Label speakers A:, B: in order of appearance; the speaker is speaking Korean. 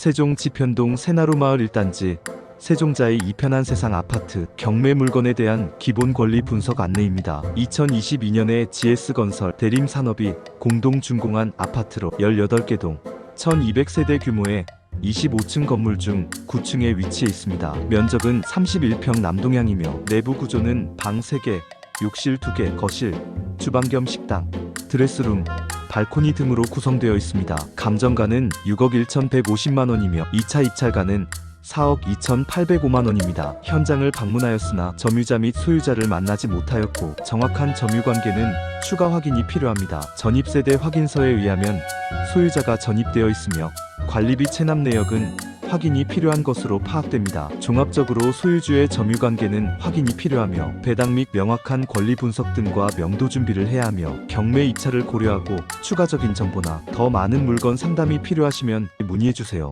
A: 세종 지편동 새나루마을 1단지 세종자의 이편한 세상 아파트 경매 물건에 대한 기본 권리 분석 안내입니다. 2022년에 GS건설 대림산업이 공동 준공한 아파트로 18개 동 1200세대 규모의 25층 건물 중 9층에 위치해 있습니다. 면적은 31평 남동향이며 내부 구조는 방 3개, 욕실 2개, 거실, 주방 겸 식당, 드레스룸, 발코니 등으로 구성되어 있습니다. 감정가는 6억 1,150만 원이며 2차 입찰가는 4억 2,805만 원입니다. 현장을 방문하였으나 점유자 및 소유자를 만나지 못하였고 정확한 점유 관계는 추가 확인이 필요합니다. 전입세대 확인서에 의하면 소유자가 전입되어 있으며 관리비 체납 내역은 확인이 필요한 것으로 파악됩니다. 종합적으로 소유주의 점유 관계는 확인이 필요하며 배당 및 명확한 권리 분석 등과 명도 준비를 해야 하며 경매 입찰을 고려하고 추가적인 정보나 더 많은 물건 상담이 필요하시면 문의해 주세요.